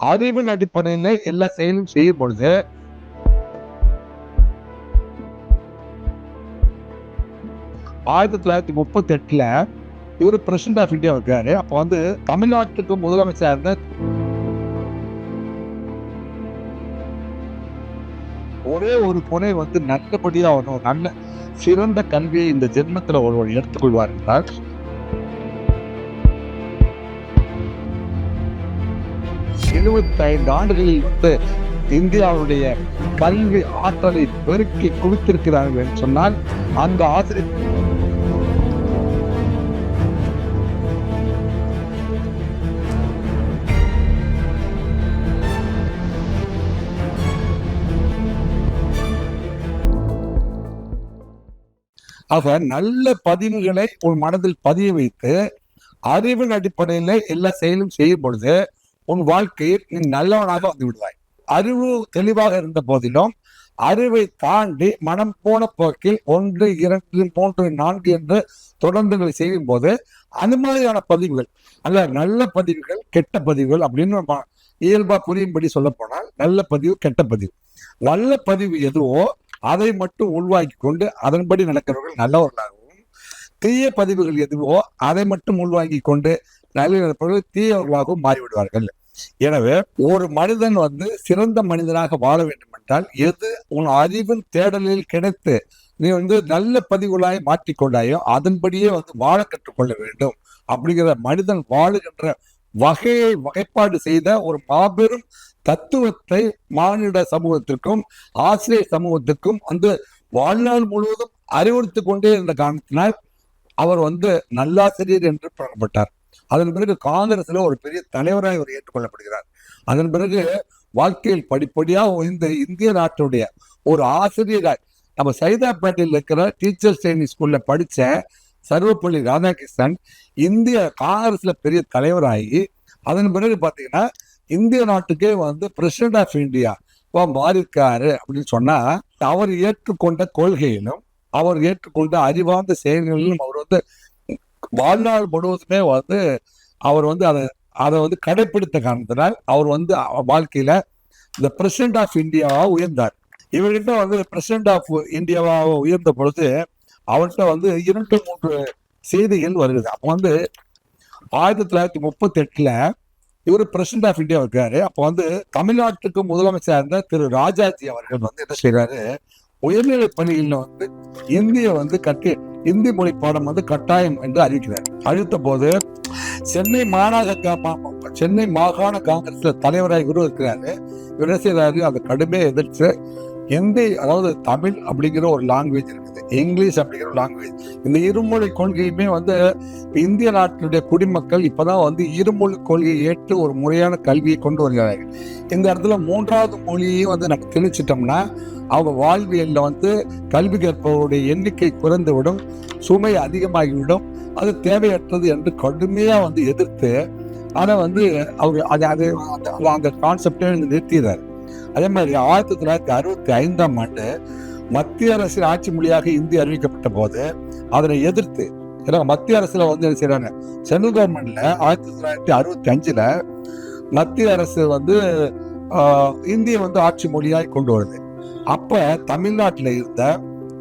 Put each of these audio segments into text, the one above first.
அறிவின் அடிப்படையில் எல்லா செயலும் செய்யும் பொழுது ஆயிரத்தி தொள்ளாயிரத்தி முப்பத்தி எட்டுல இவர் பிரசிடண்ட் ஆஃப் இந்தியா இருக்காரு. அப்போ வந்து தமிழ்நாட்டுக்கு முதலமைச்சர் இருந்த ஒரே ஒரு புனை வந்து நல்லபடியா ஒரு நல்ல சிறந்த கல்வியை இந்த ஜென்மத்தில் ஒருவர் எடுத்துக்கொள்வார் என்றால் எழுபத்தைந்து ஆண்டுகளில் இந்தியாவுடைய கல்வி ஆற்றலை பெருக்கி குவித்திருக்கிறார்கள் என்று சொன்னால் அந்த ஆசிரியர் ஆக நல்ல பதிவுகளை உன் மனதில் பதிய வைத்து அறிவின் அடிப்படையில எல்லா செயலும் செய்யும் பொழுது உன் வாழ்க்கையில் நீ நல்லவனாக வந்து விடுவாய் அறிவு தெளிவாக இருந்த போதிலும் அறிவை தாண்டி மனம் போன போக்கில் ஒன்று இரண்டு மூன்று நான்கு என்று தொடர்ந்துகளை செய்யும் போது அந்த மாதிரியான பதிவுகள் அல்ல நல்ல பதிவுகள் கெட்ட பதிவுகள் அப்படின்னு இயல்பா புரியும்படி சொல்ல போனால் நல்ல பதிவு கெட்ட பதிவு. நல்ல பதிவு எதுவோ அதை மட்டும் உள்வாங்கி கொண்டு அதன்படி நடக்கிறவர்கள் நல்லவர்களாகவும் தீய பதிவுகள் எதுவோ அதை மட்டும் உள்வாங்கி கொண்டு நல்ல தீயவர்களாகவும் மாறிவிடுவார்கள். எனவே ஒரு மனிதன் வந்து சிறந்த மனிதனாக வாழ வேண்டும் என்றால் எது உன் அறிவின் தேடலில் கிடைத்து நீ வந்து நல்ல பதிவுகளாய் மாற்றிக்கொண்டாயோ அதன்படியே வந்து வாழ கற்றுக்கொள்ள வேண்டும். அப்படிங்கிற மனிதன் வாழுகின்ற வகையை வகைப்பாடு செய்த ஒரு மாபெரும் தத்துவத்தை மானிட சமூகத்திற்கும் ஆசிரியர் சமூகத்திற்கும் வந்து வாழ்நாள் முழுவதும் அறிவுறுத்தி கொண்டே இருந்த காரணத்தினால் அவர் வந்து நல்லாசிரியர் என்று புறப்பட்டார் அதன் பிறகு காங்கிரஸ்ல ஒரு பெரிய தலைவராக இவர் ஏற்றுக்கொள்ளப்படுகிறார். அதன் பிறகு வாழ்க்கையில் படிப்படியாக உயர்ந்த இந்திய நாட்டுடைய ஒரு ஆசிரியராய் நம்ம சைதாப்பேட்டையில் இருக்கிற டீச்சர்ஸ் ட்ரைனிங் ஸ்கூல்ல படிச்ச சர்வப்பள்ளி ராதாகிருஷ்ணன் இந்திய காங்கிரஸ்ல பெரிய தலைவராகி அதன் பிறகு பார்த்தீங்கன்னா இந்திய நாட்டுக்கே வந்து பிரசிடென்ட் ஆஃப் இந்தியா இப்போ மாறியிருக்காரு அப்படின்னு சொன்னா அவர் ஏற்றுக்கொண்ட கொள்கையிலும் அவர் ஏற்றுக்கொண்ட அறிவார்ந்த செயல்களிலும் அவர் வந்து வாழ்நாள் முழுவதுமே வந்து அவர் வந்து அதை அதை வந்து கடைப்பிடித்த காரணத்தினால் அவர் வந்து அவ- வாழ்க்கையில இந்த பிரசிடென்ட் ஆஃப் இந்தியாவா உயர்ந்தார். இவர்கிட்ட வந்து பிரசிடென்ட் ஆஃப் இந்தியாவாக உயர்ந்த பொழுது அவர்கிட்ட வந்து இரண்டு மூன்று செய்திகள் வருகிறது அப்போ வந்து ஆயிரத்தி தொள்ளாயிரத்தி முப்பத்தி எட்டுல இவர் பிரசிடென்ட் ஆஃப் இந்தியா இருக்காரு. அப்போ வந்து தமிழ்நாட்டுக்கு முதலமைச்சர் இருந்த திரு ராஜாஜி அவர்கள் வந்து என்ன செய்றாரு? உயர்நிலை பணியில் வந்து இந்திய வந்து கட்டி இந்தி மொழி பாடம் வந்து கட்டாயம் என்று அறிவிக்கிறார். அழித்த போது சென்னை மாநகர சென்னை மாகாண காங்கிரஸ் தலைவராக இவரும் இருக்கிறாரு இவர் செய்யறாரு அதை கடுமையாக எதிர்த்து ஹிந்தி அதாவது தமிழ் அப்படிங்கிற ஒரு லாங்குவேஜ் இருக்குது. இங்கிலீஷ் அப்படிங்கிற ஒரு லாங்குவேஜ் இந்த இருமொழி கொள்கையுமே வந்து இந்திய நாட்டினுடைய குடிமக்கள் இப்போதான் வந்து இருமொழி கொள்கையை ஏற்று ஒரு முறையான கல்வியை கொண்டு வருகிறார்கள். இந்த இடத்துல மூன்றாவது மொழியையும் வந்து நம்ம திணிச்சிட்டோம்னா அவங்க வாழ்வியலில் வந்து கல்வி கற்பவருடைய எண்ணிக்கை குறைந்துவிடும் சுமை அதிகமாகிவிடும் அது தேவையற்றது என்று கடுமையாக வந்து எதிர்த்து அதை வந்து அவர் அது அது அந்த- அந்த கான்செப்டே நிறுத்திடுறாரு. அதே மாதிரி ஆயிரத்தி தொள்ளாயிரத்தி அறுபத்தி ஐந்தாம் ஆண்டு மத்திய அரசின் ஆட்சி மொழியாக இந்தி அறிவிக்கப்பட்ட போது அதனை எதிர்த்து ஏன்னா மத்திய அரசுல வந்து என்ன செய்யறாங்க சென்ட்ரல் கவர்மெண்ட்ல ஆயிரத்தி தொள்ளாயிரத்தி அறுபத்தி அஞ்சுல மத்திய அரசு வந்து இந்தியை வந்து ஆட்சி மொழியாய் கொண்டு வருது. அப்ப தமிழ்நாட்டில் இருந்த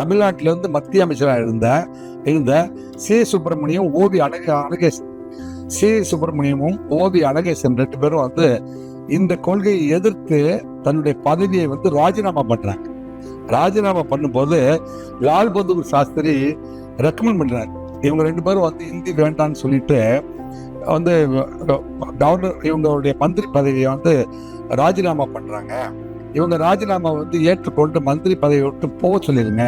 தமிழ்நாட்டில இருந்து மத்திய அமைச்சராக இருந்த இருந்த சி சுப்பிரமணியம் ஓவி அழக அழகேசன். சி சுப்பிரமணியமும் ஓவி அழகேசன் ரெண்டு பேரும் வந்து இந்த கொள்கையை எதிர்த்து தன்னுடைய பதவியை வந்து ராஜினாமா பண்றாங்க. ராஜினாமா பண்ணும்போது லால் பகதூர் சாஸ்திரி ரெக்கமெண்ட் பண்றாரு. இவங்க ரெண்டு பேரும் வந்து ஹிந்தி வேண்டாம்னு சொல்லிட்டு வந்து கவர்னர் இவங்களுடைய மந்திரி பதவியை வந்து ராஜினாமா பண்றாங்க. இவங்க ராஜினாமா வந்து ஏற்றுக்கொண்டு மந்திரி பதவியை விட்டு போக சொல்லிடுங்க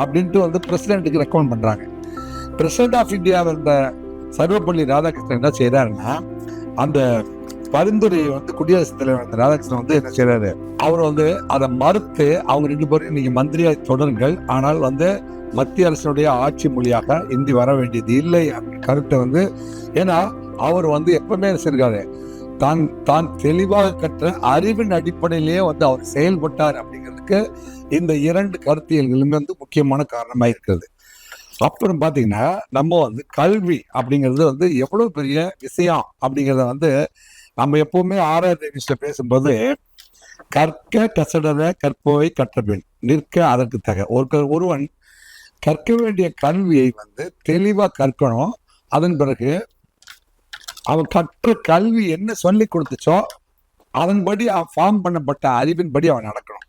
அப்படின்ட்டு வந்து பிரசிடென்ட்டுக்கு ரெக்கமெண்ட் பண்றாங்க. பிரசிடென்ட் ஆஃப் இந்தியாவில் இருந்த சர்வப்பள்ளி ராதாகிருஷ்ணன் என்ன செய்கிறாருன்னா அந்த பரிந்துரையை வந்து குடியரசுத் தலைவர் அந்த ராதாகிருஷ்ணன் வந்து என்ன செய்யறாரு அவர் வந்து அதை மறுத்து அவங்க ரெண்டு பேரும் நீங்க மந்திரியா தொடருங்கள் ஆனால் வந்து மத்திய அரசினுடைய ஆட்சி மொழியாக இந்தி வர வேண்டியது இல்லை கருத்தை வந்து ஏன்னா அவர் வந்து எப்பவுமே என்ன செய்யிருக்காரு தான் தான் தெளிவாக கற்ற அறிவின் அடிப்படையிலேயே வந்து அவர் செயல்பட்டார் அப்படிங்கிறதுக்கு இந்த இரண்டு கருத்தியல்களுமே வந்து முக்கியமான காரணமாக இருக்கிறது. அப்புறம் பார்த்தீங்கன்னா நம்ம வந்து கல்வி அப்படிங்கிறது வந்து எவ்வளோ பெரிய விஷயம் அப்படிங்கிறத வந்து நம்ம எப்பவுமே ஆறாவது நிமிஷத்துல பேசும்போது கற்க கசடர கற்பவை கற்றபின் நிற்க அதற்கு தக. ஒரு ஒருவன் கற்க வேண்டிய கல்வியை வந்து தெளிவாக கற்கணும். அதன் பிறகு அவன் கற்ற கல்வி என்ன சொல்லி கொடுத்துச்சோ அதன்படி அவன் ஃபார்ம் பண்ணப்பட்ட அறிவின்படி அவன் நடக்கணும்.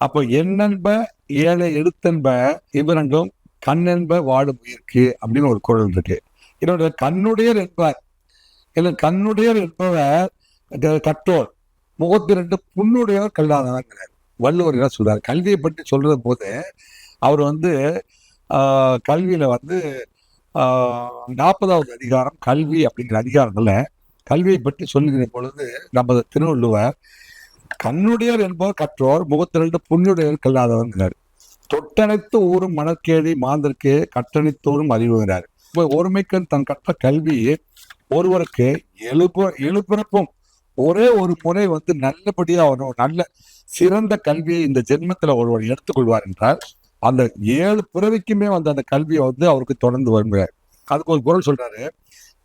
அப்போ என்னென்ப ஏழை எழுத்தென்ப இவரங்கும் கண்ணென்ப வாழும் உயிர்க்கு அப்படின்னு ஒரு குரல் இருக்கு. என்னோட கண்ணுடையர் என்பார். இல்லை கண்ணுடையர் என்பவர் கற்றோர். முகத்து ரெண்டு புண்ணுடையவர் கல்லாதவர்ங்கிறார். வள்ளுவர் என்ன சொல்றார்? கல்வியை பற்றி சொல்கிற போது அவர் வந்து கல்வியில் வந்து நாற்பதாவது அதிகாரம் கல்வி அப்படிங்கிற அதிகாரத்தில் கல்வியை பற்றி சொல்லுகிற பொழுது நமது திருவள்ளுவர் கண்ணுடையர் என்பவர் கற்றோர் முகத்திரண்டு புண்ணுடையவர் கல்லாதவர்ங்கிறார். தொட்டனைத்து ஊரும் மணற்கேடி மாந்தருக்கு கட்டணித்தோறும் அறிவுகிறார் இப்போ ஒருமைக்கன் தன் கற்ற கல்வி ஒருவருக்கு எழுப்ப எழுப்பிறப்பும் ஒரே ஒரு முறை வந்து நல்லபடியா வரும் நல்ல சிறந்த கல்வியை இந்த ஜென்மத்துல ஒருவர் எடுத்துக்கொள்வார் என்றால் அந்த ஏழு பிறவிக்குமே வந்து அந்த கல்வியை வந்து அவருக்கு தொடர்ந்து வருகிறார். அதுக்கு ஒரு குரல் சொல்றாரு.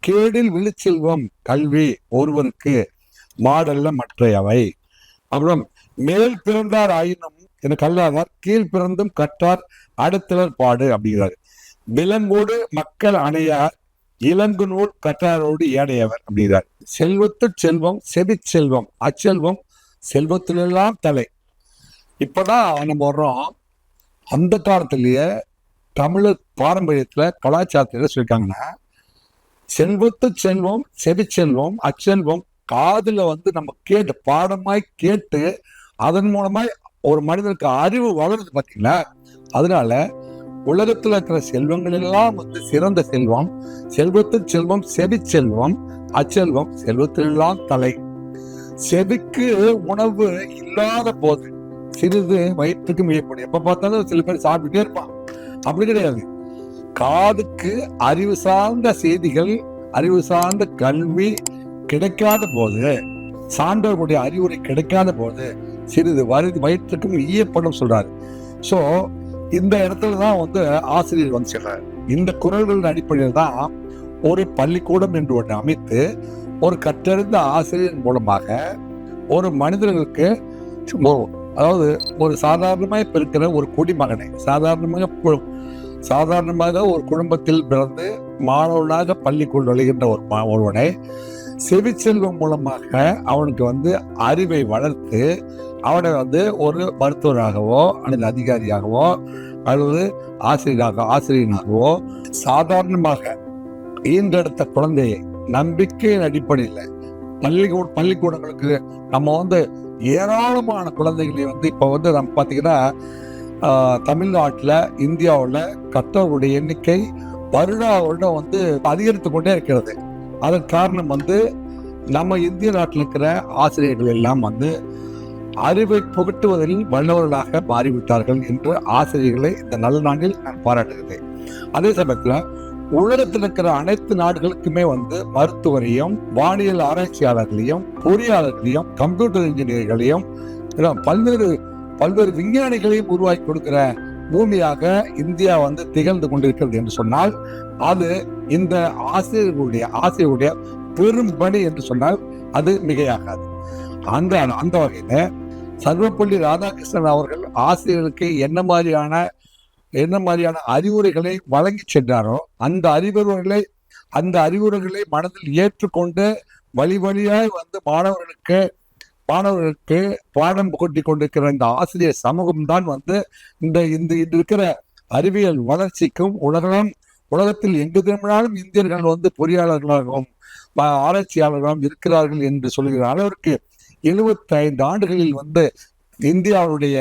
கேடில் விழுச்செல்வம் கல்வி ஒருவருக்கு மாடல்ல மற்றையவை அப்புறம் மேல் பிறந்தார் ஆயினும் என கல்லாதார் கீழ் பிறந்தும் கற்றார் அடுத்தலர் பாடு அப்படிங்கிறாரு. விலங்கோடு மக்கள் அணையார் இளங்கு நூல் கற்றாரோடு ஏடையவர் அப்படிங்கிறார். செல்வத்து செல்வம் செவி செல்வம் அச்செல்வம் செல்வத்திலெல்லாம் தலை. இப்போதான் நம்ம வர்றோம். அந்த காலத்திலேயே தமிழர் பாரம்பரியத்தில் கலாச்சாரத்தில் சொல்லியிருக்காங்கன்னா செல்வத்து செல்வம் செவி செல்வம் அச்செல்வம் காதில் வந்து நம்ம கேட்டு பாடமாய் கேட்டு அதன் மூலமாய் ஒரு மனிதனுக்கு அறிவு வளருது பார்த்தீங்களா அதனால உலகத்துல இருக்கிற செல்வங்கள் எல்லாம் வந்து சிறந்த செல்வம். செல்வத்தில் செல்வம் செவி செல்வம் அச்செல்வம் செல்வத்திலெல்லாம் தலை. செவிக்கு உணவு இல்லாத போது சிறிது வயிற்றுக்கு மிகப்படும் எப்ப பார்த்தாலும் சில பேர் சாப்பிட்டுட்டே இருப்பான் அப்படி கிடையாது. காதுக்கு அறிவு சார்ந்த செய்திகள் அறிவு சார்ந்த கல்வி கிடைக்காத போது சான்றவர்களுடைய அறிவுரை கிடைக்காத போது சிறிது வரு வயிற்றுக்கும் ஈயப்படும் சொல்றாரு. ஸோ இந்த இடத்துல தான் வந்து ஆசிரியர் வந்து சொல்றாரு இந்த குரல்களின் அடிப்படையில் தான் ஒரு பள்ளிக்கூடம் என்று ஒன்று அமைத்து ஒரு கற்றறிந்த ஆசிரியர் மூலமாக ஒரு மனிதர்களுக்கு அதாவது ஒரு சாதாரணமாக பிறக்கிற ஒரு குடிமகனை சாதாரணமாக சாதாரணமாக ஒரு குடும்பத்தில் பிறந்து மாணவனாக பள்ளிக்குள் நுழைகின்ற ஒரு மா- ஒருவனை செவிச்செல்வம் மூலமாக அவனுக்கு வந்து அறிவை வளர்த்து அவனை வந்து ஒரு மருத்துவராகவோ அல்லது அதிகாரியாகவோ அல்லது ஆசிரியராக ஆசிரியனாகவோ சாதாரணமாக ஈன்றெடுத்த குழந்தையை நம்பிக்கையின் அடிப்படையில் பள்ளிக்கூட பள்ளிக்கூடங்களுக்கு நம்ம வந்து ஏராளமான குழந்தைகளை வந்து இப்போ வந்து நம்ம பார்த்தீங்கன்னா தமிழ்நாட்டில் இந்தியாவில் கற்றவர்களுடைய எண்ணிக்கை வருடா வருடம் வந்து அதிகரித்து கொண்டே இருக்கிறது. அதன் காரணம் வந்து நம்ம இந்திய நாட்டில் இருக்கிற ஆசிரியர்கள் எல்லாம் வந்து அறிவை புகட்டுவதில் வல்லவர்களாக மாறிவிட்டார்கள் என்று ஆசிரியர்களை இந்த நல்ல நாளில் நான் பாராட்டுகிறேன். அதே சமயத்தில் உலகத்தில் இருக்கிற அனைத்து நாடுகளுக்குமே வந்து மருத்துவரையும் வானியல் ஆராய்ச்சியாளர்களையும் பொறியாளர்களையும் கம்ப்யூட்டர் இன்ஜினியர்களையும் பல்வேறு பல்வேறு விஞ்ஞானிகளையும் உருவாக்கி கொடுக்கிற பூமியாக இந்தியா வந்து திகழ்ந்து கொண்டிருக்கிறது என்று சொன்னால் அது இந்த ஆசிரியர்களுடைய ஆசிரியருடைய பெரும் பணி என்று சொன்னால் அது மிகையாகாது. அந்த அந்த வகையில் சர்வப்பள்ளி ராதாகிருஷ்ணன் அவர்கள் ஆசிரியர்களுக்கு என்ன மாதிரியான என்ன மாதிரியான அறிவுரைகளை வழங்கி சென்றாரோ அந்த அறிவுரைகளை அந்த அறிவுரைகளை மனதில் ஏற்றுக்கொண்டு வழி வழியாய் வந்து மாணவர்களுக்கு மாணவர்களுக்கு பாடம் புகட்டி கொண்டிருக்கிற இந்த ஆசிரியர் சமூகம் தான் வந்து இந்த இந்த இன்று இருக்கிற அறிவியல் வளர்ச்சிக்கும் உலகம் உலகத்தில் எங்கு திரும்பினாலும் இந்தியர்கள் வந்து பொறியாளர்களாகவும் ஆராய்ச்சியாளர்களாகவும் இருக்கிறார்கள் என்று சொல்கிற அளவிற்கு 75 ஆண்டுகளில் வந்து இந்தியாவுடைய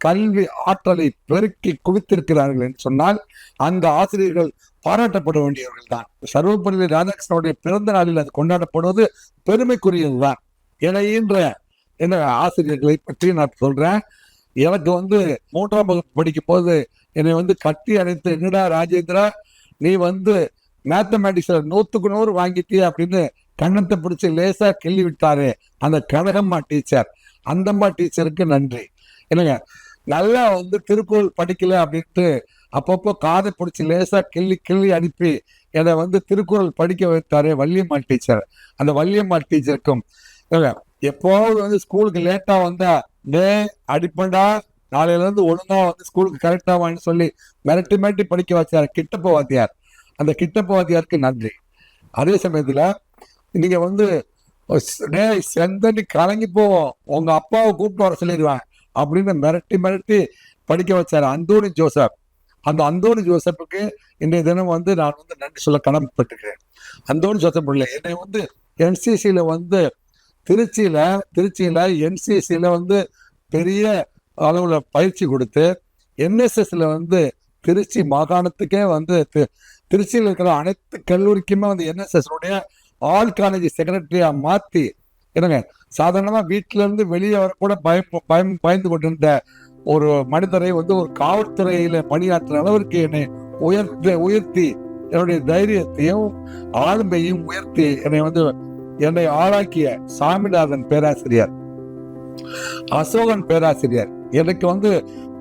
கல்வி ஆற்றலை பெருக்கி குவித்திருக்கிறார்கள் என்று சொன்னால் அந்த ஆசிரியர்கள் பாராட்டப்பட வேண்டியவர்கள் தான் சர்வப்பள்ளி ராதாகிருஷ்ணனுடைய பிறந்த நாளில் அது கொண்டாடப்படுவது பெருமைக்குரியதுதான். இணையின்ற என்ன ஆசிரியர்களை பற்றி நான் சொல்றேன். எனக்கு வந்து மூன்றாம் வகுப்பு படிக்கும் போது என்னை வந்து கட்டி அணைத்து என்னடா ராஜேந்திரா நீ வந்து மேத்தமேட்டிக்ஸ்ல நூத்துக்கு நூறு வாங்கிட்டிய அப்படின்னு கண்ணத்தை பிடிச்சி லேசா கிள்ளி விட்டாரு. அந்த கனகம்மா டீச்சர். அந்தம்மா டீச்சருக்கு நன்றி. என்னங்க நல்லா வந்து திருக்குறள் படிக்கல அப்படின்ட்டு அப்பப்போ காதை பிடிச்சி லேசா கிள்ளி கிள்ளி அனுப்பி என்னை வந்து திருக்குறள் படிக்க வைத்தாரு வள்ளியம்மாள் டீச்சர். அந்த வள்ளியம்மாள் டீச்சருக்கும் இல்ல, எப்போவது வந்து ஸ்கூலுக்கு லேட்டா வந்தா டே அடிப்பண்டா நாளையில இருந்து ஒழுங்கா வந்து ஸ்கூலுக்கு கரெக்டா வான்னு சொல்லி மிரட்டி மிரட்டி படிக்க வச்சார் கிட்டப்ப வாத்தியார். அந்த கிட்டப்ப வாத்தியாருக்கு நன்றி. அதே சமயத்துல நீங்கள் வந்து டேய் கலங்கி போவோம் உங்கள் அப்பாவை கூப்பிட்டு வர சொல்லிடுவேன். அப்படின்னு மிரட்டி மிரட்டி படிக்க வச்சார் அந்தோணி ஜோசப். அந்த அந்தோணி ஜோசப்புக்கு இன்றைய தினம் வந்து நான் வந்து நன்றி சொல்ல கடமைப்பட்டிருக்கிறேன். அந்தோணி ஜோசப் இல்லை என்னை வந்து என்சிசியில் வந்து திருச்சியில் திருச்சியில் என்சிசியில் வந்து பெரிய அளவில் பயிற்சி கொடுத்து என்எஸ்எஸ்ல வந்து திருச்சி மாகாணத்துக்கே வந்து திருச்சியில் இருக்கிற அனைத்து கல்லூரிக்குமே வந்து என்எஸ்எஸ்னுடைய ஆல் காலேஜ் செக்ரட்டரியா மாத்தி என்னங்க சாதாரணமா வீட்டுல இருந்து வெளியே வர கூட பயம் பயம் பயந்து கொண்டிருந்த ஒரு மனிதரை வந்து ஒரு காவல்துறையில பணியாற்றுற அளவிற்கு என்னை உயர்த்த உயர்த்தி என்னுடைய தைரியத்தையும் ஆளுமையும் உயர்த்தி என்னை வந்து என்னை ஆளாக்கிய சாமிநாதன் பேராசிரியர். அசோகன் பேராசிரியர். எனக்கு வந்து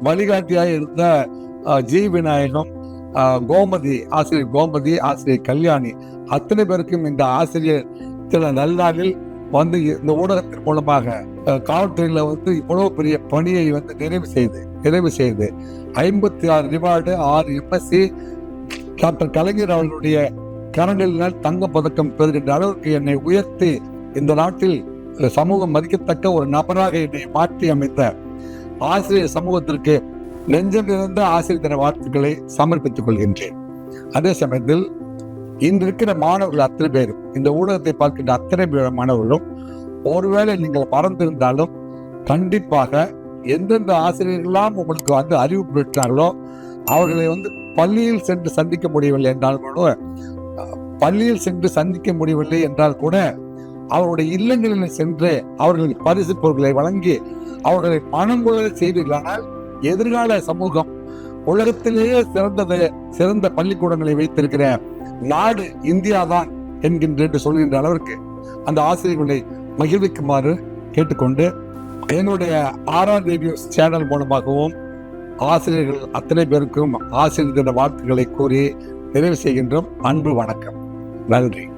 வழிகாட்டியாக இருந்த ஜி. விநாயகம் கோமதி ஆசிரியர் கோமதி ஆசிரியர் கல்யாணி அத்தனை பேருக்கும் இந்த ஆசிரியர் சில நல்லாளில் வந்து இந்த ஊடகத்தின் மூலமாக அஹ், காவல்துறையில வந்து இவ்வளவு பெரிய பணியை வந்து நிறைவு செய்து நிறைவு செய்து ஐம்பத்தி ஆறு ரிவார்டு ஆறு எம்எஸ்சி டாக்டர் கலைஞர் அவர்களுடைய கரங்களினால் தங்க பதக்கம் பெறுகின்ற அளவுக்கு என்னை உயர்த்தி இந்த நாட்டில் சமூகம் மதிக்கத்தக்க ஒரு நபராக என்னை மாற்றி அமைத்த ஆசிரியர் சமூகத்திற்கு நெஞ்சம் நிறைந்த ஆசிரியர் தின வாழ்த்துக்களை சமர்ப்பித்துக் கொள்கின்றேன். அதே சமயத்தில் இன்று இருக்கிற மாணவர்கள் அத்தனை பேரும் இந்த ஊடகத்தை பார்க்கின்ற அத்தனை பேர் மாணவர்களும் ஒருவேளை நீங்கள் மறந்திருந்தாலும் கண்டிப்பாக எந்தெந்த ஆசிரியர்கள்லாம் உங்களுக்கு வந்து அறிவு பெற்றார்களோ அவர்களை வந்து பள்ளியில் சென்று சந்திக்க முடியவில்லை என்றால் கூட பள்ளியில் சென்று சந்திக்க முடியவில்லை என்றால் கூட அவருடைய இல்லங்களில் சென்று அவர்களுக்கு பரிசு பொருட்களை வழங்கி அவர்களை பணம் மனங்குழல செய்தீர்களானால் எதிர்கால சமூகம் உலகத்திலேயே சிறந்தது சிறந்த பள்ளிக்கூடங்களை வைத்திருக்கிற நாடு இந்தியாதான் என்கின்ற என்று சொல்கின்ற அளவிற்கு அந்த ஆசிரியர்களை மகிழ்விக்குமாறு கேட்டுக்கொண்டு என்னுடைய ஆர்ஆர் ரிவ்யூஸ் சேனல் மூலமாகவும் ஆசிரியர்கள் அத்தனை பேருக்கும் ஆசிரியர் வாழ்த்துக்களை கூறி நிறைவு செய்கின்றோம். அன்பு வணக்கம். நன்றி.